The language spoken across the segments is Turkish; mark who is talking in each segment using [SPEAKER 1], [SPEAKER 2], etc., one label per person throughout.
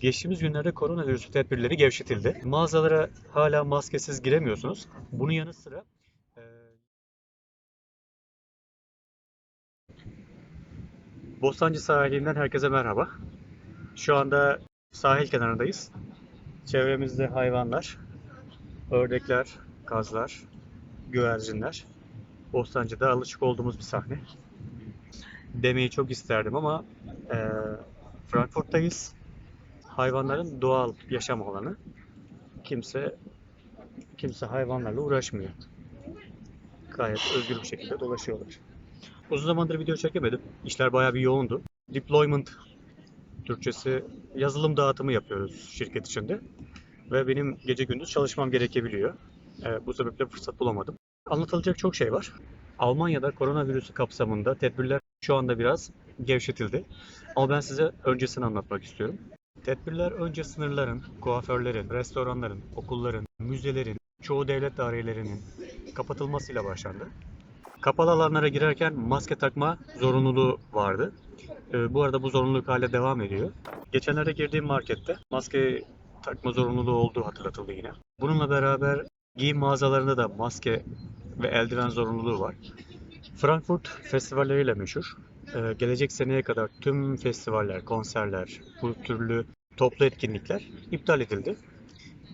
[SPEAKER 1] Geçtiğimiz günlerde koronavirüs tedbirleri gevşetildi. Mağazalara hala maskesiz giremiyorsunuz. Bunun yanı sıra e, Bostancı sahilinden herkese merhaba. Şu anda sahil kenarındayız. Çevremizde hayvanlar, ördekler, kazlar, güvercinler. Bostancı'da alışık olduğumuz bir sahne. Demeyi çok isterdim ama e, Frankfurt'tayız. Hayvanların doğal yaşam alanı. Kimse kimse hayvanlarla uğraşmıyor. Gayet özgür bir şekilde dolaşıyorlar. Uzun zamandır video çekemedim. İşler bayağı bir yoğundu. Deployment Türkçesi yazılım dağıtımı yapıyoruz şirket içinde. Ve benim gece gündüz çalışmam gerekebiliyor. Ee, bu sebeple fırsat bulamadım. Anlatılacak çok şey var. Almanya'da koronavirüsü kapsamında tedbirler şu anda biraz gevşetildi. Ama ben size öncesini anlatmak istiyorum. Tedbirler önce sınırların, kuaförlerin, restoranların, okulların, müzelerin, çoğu devlet dairelerinin kapatılmasıyla başlandı. Kapalı alanlara girerken maske takma zorunluluğu vardı. Ee, bu arada bu zorunluluk hala devam ediyor. Geçenlerde girdiğim markette maske takma zorunluluğu olduğu hatırlatıldı yine. Bununla beraber giyim mağazalarında da maske ve eldiven zorunluluğu var. Frankfurt festivalleriyle meşhur. Ee, gelecek seneye kadar tüm festivaller, konserler, bu türlü toplu etkinlikler iptal edildi.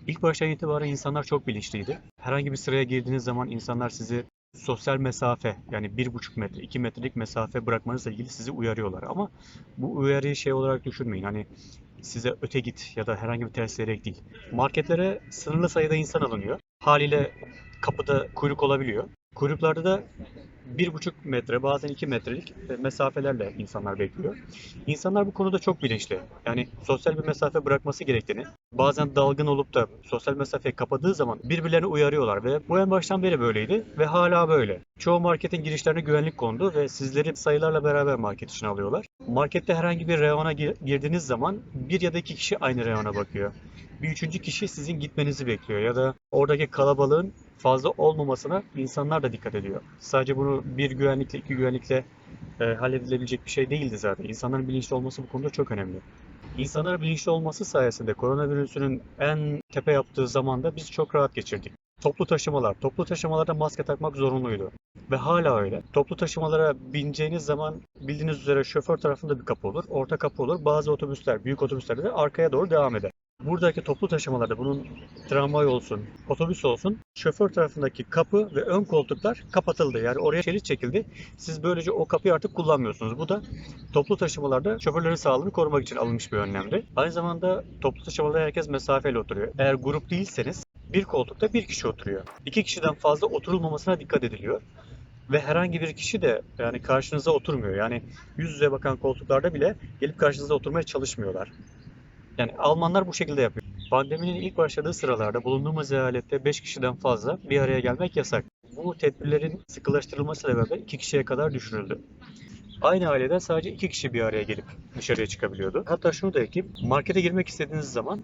[SPEAKER 1] İlk baştan itibaren insanlar çok bilinçliydi. Herhangi bir sıraya girdiğiniz zaman insanlar sizi sosyal mesafe yani 1,5 metre, 2 metrelik mesafe bırakmanızla ilgili sizi uyarıyorlar. Ama bu uyarıyı şey olarak düşünmeyin. Hani size öte git ya da herhangi bir ters diyerek değil. Marketlere sınırlı sayıda insan alınıyor. Haliyle kapıda kuyruk olabiliyor. Kuyruklarda da 1,5 metre bazen 2 metrelik mesafelerle insanlar bekliyor. İnsanlar bu konuda çok bilinçli. Yani sosyal bir mesafe bırakması gerektiğini, bazen dalgın olup da sosyal mesafeyi kapadığı zaman birbirlerini uyarıyorlar ve bu en baştan beri böyleydi ve hala böyle. Çoğu marketin girişlerine güvenlik kondu ve sizleri sayılarla beraber market içine alıyorlar. Markette herhangi bir reyona gir- girdiğiniz zaman bir ya da iki kişi aynı reyona bakıyor. Bir üçüncü kişi sizin gitmenizi bekliyor ya da oradaki kalabalığın fazla olmamasına insanlar da dikkat ediyor. Sadece bunu bir güvenlikle, iki güvenlikle e, halledilebilecek bir şey değildi zaten. İnsanların bilinçli olması bu konuda çok önemli. İnsanlar bilinçli olması sayesinde koronavirüsünün en tepe yaptığı zamanda biz çok rahat geçirdik. Toplu taşımalar. Toplu taşımalarda maske takmak zorunluydu. Ve hala öyle. Toplu taşımalara bineceğiniz zaman bildiğiniz üzere şoför tarafında bir kapı olur, orta kapı olur. Bazı otobüsler, büyük otobüslerde de arkaya doğru devam eder. Buradaki toplu taşımalarda bunun tramvay olsun, otobüs olsun, şoför tarafındaki kapı ve ön koltuklar kapatıldı. Yani oraya şerit çekildi. Siz böylece o kapıyı artık kullanmıyorsunuz. Bu da toplu taşımalarda şoförlerin sağlığını korumak için alınmış bir önlemdi. Aynı zamanda toplu taşımalarda herkes mesafeli oturuyor. Eğer grup değilseniz bir koltukta bir kişi oturuyor. İki kişiden fazla oturulmamasına dikkat ediliyor. Ve herhangi bir kişi de yani karşınıza oturmuyor. Yani yüz yüze bakan koltuklarda bile gelip karşınıza oturmaya çalışmıyorlar. Yani Almanlar bu şekilde yapıyor. Pandeminin ilk başladığı sıralarda bulunduğumuz eyalette 5 kişiden fazla bir araya gelmek yasak. Bu tedbirlerin sıkılaştırılmasıyla beraber 2 kişiye kadar düşürüldü. Aynı aileden sadece 2 kişi bir araya gelip dışarıya çıkabiliyordu. Hatta şunu da ekleyeyim. Markete girmek istediğiniz zaman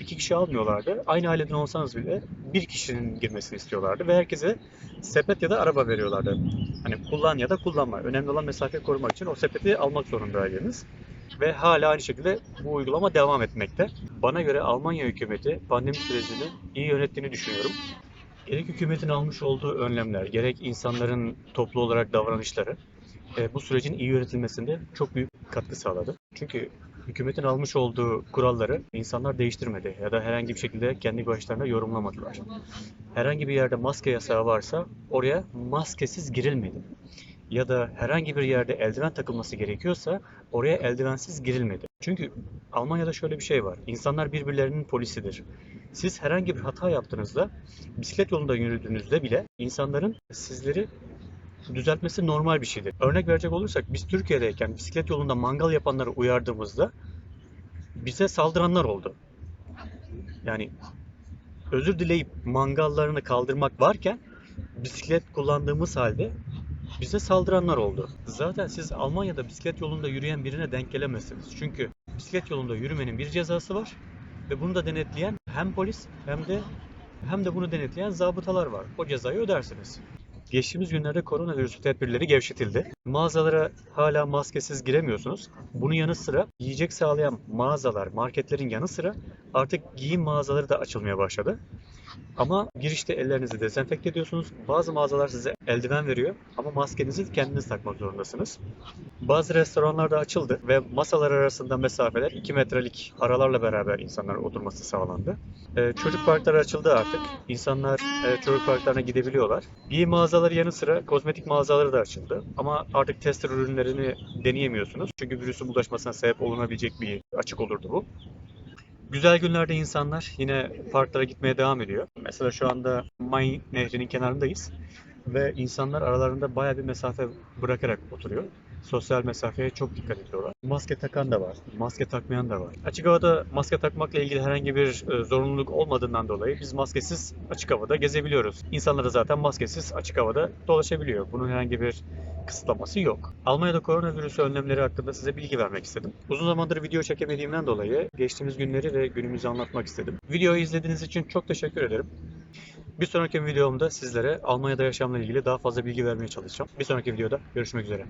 [SPEAKER 1] 2 kişi almıyorlardı. Aynı aileden olsanız bile bir kişinin girmesini istiyorlardı ve herkese sepet ya da araba veriyorlardı. Hani kullan ya da kullanma. Önemli olan mesafe korumak için o sepeti almak zorundaydınız ve hala aynı şekilde bu uygulama devam etmekte. Bana göre Almanya hükümeti pandemi sürecini iyi yönettiğini düşünüyorum. Gerek hükümetin almış olduğu önlemler, gerek insanların toplu olarak davranışları e, bu sürecin iyi yönetilmesinde çok büyük katkı sağladı. Çünkü hükümetin almış olduğu kuralları insanlar değiştirmedi ya da herhangi bir şekilde kendi başlarına yorumlamadılar. Herhangi bir yerde maske yasağı varsa oraya maskesiz girilmedi ya da herhangi bir yerde eldiven takılması gerekiyorsa oraya eldivensiz girilmedi. Çünkü Almanya'da şöyle bir şey var. İnsanlar birbirlerinin polisidir. Siz herhangi bir hata yaptığınızda, bisiklet yolunda yürüdüğünüzde bile insanların sizleri düzeltmesi normal bir şeydir. Örnek verecek olursak biz Türkiye'deyken bisiklet yolunda mangal yapanları uyardığımızda bize saldıranlar oldu. Yani özür dileyip mangallarını kaldırmak varken bisiklet kullandığımız halde bize saldıranlar oldu. Zaten siz Almanya'da bisiklet yolunda yürüyen birine denk gelemezsiniz. Çünkü bisiklet yolunda yürümenin bir cezası var ve bunu da denetleyen hem polis hem de hem de bunu denetleyen zabıtalar var. O cezayı ödersiniz. Geçtiğimiz günlerde koronavirüs tedbirleri gevşetildi. Mağazalara hala maskesiz giremiyorsunuz. Bunun yanı sıra yiyecek sağlayan mağazalar, marketlerin yanı sıra artık giyim mağazaları da açılmaya başladı. Ama girişte ellerinizi dezenfekte ediyorsunuz. Bazı mağazalar size eldiven veriyor ama maskenizi kendiniz takmak zorundasınız. Bazı restoranlar da açıldı ve masalar arasında mesafeler 2 metrelik aralarla beraber insanlar oturması sağlandı. Ee, çocuk parkları açıldı artık. İnsanlar e, çocuk parklarına gidebiliyorlar. Giyim mağazaları yanı sıra kozmetik mağazaları da açıldı. Ama artık tester ürünlerini deneyemiyorsunuz. Çünkü virüsün bulaşmasına sebep olunabilecek bir açık olurdu bu. Güzel günlerde insanlar yine parklara gitmeye devam ediyor. Mesela şu anda Main Nehri'nin kenarındayız ve insanlar aralarında bayağı bir mesafe bırakarak oturuyor. Sosyal mesafeye çok dikkat ediyorlar. Maske takan da var, maske takmayan da var. Açık havada maske takmakla ilgili herhangi bir e, zorunluluk olmadığından dolayı biz maskesiz açık havada gezebiliyoruz. İnsanlar da zaten maskesiz açık havada dolaşabiliyor. Bunun herhangi bir kısıtlaması yok. Almanya'da koronavirüs önlemleri hakkında size bilgi vermek istedim. Uzun zamandır video çekemediğimden dolayı geçtiğimiz günleri ve günümüzü anlatmak istedim. Videoyu izlediğiniz için çok teşekkür ederim. Bir sonraki videomda sizlere Almanya'da yaşamla ilgili daha fazla bilgi vermeye çalışacağım. Bir sonraki videoda görüşmek üzere.